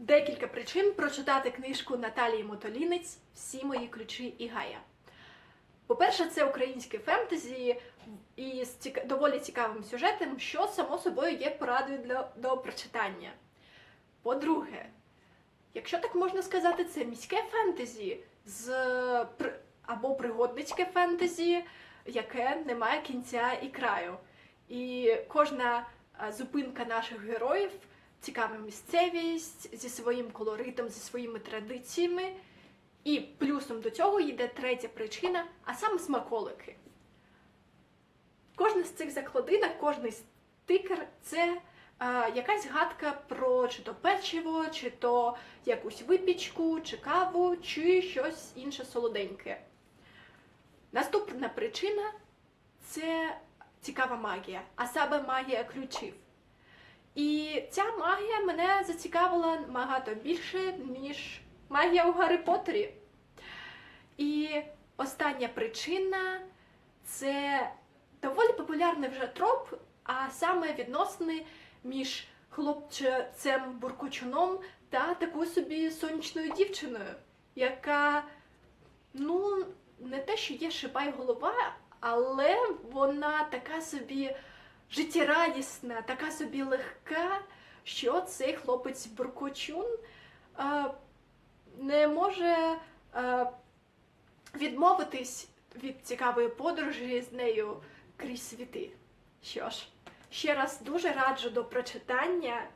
декілька причин прочитати книжку Наталії Мотолінець Всі мої ключі і Гая. По-перше, це українське фентезі і з ціка- доволі цікавим сюжетом, що само собою є порадою для до прочитання. По-друге, якщо так можна сказати, це міське фентезі з або пригодницьке фентезі, яке не має кінця і краю. І кожна зупинка наших героїв цікава місцевість зі своїм колоритом, зі своїми традиціями. І плюсом до цього йде третя причина, а саме смаколики. Кожна з цих закладинок, кожний стикер це а, якась гадка про чи то печиво, чи то якусь випічку, чи каву, чи щось інше солоденьке. Наступна причина це цікава магія, а саме магія ключів. І ця магія мене зацікавила набагато більше, ніж магія у Гаррі Поттері. І остання причина це доволі популярний вже троп, а саме відносини між хлопчицем буркучуном та такою собі сонячною дівчиною, яка, ну, не те, що є шипа й голова, але вона така собі життєрадісна, така собі легка, що цей хлопець Буркочун е, не може е, відмовитись від цікавої подорожі з нею крізь світи. Що ж, ще раз дуже раджу до прочитання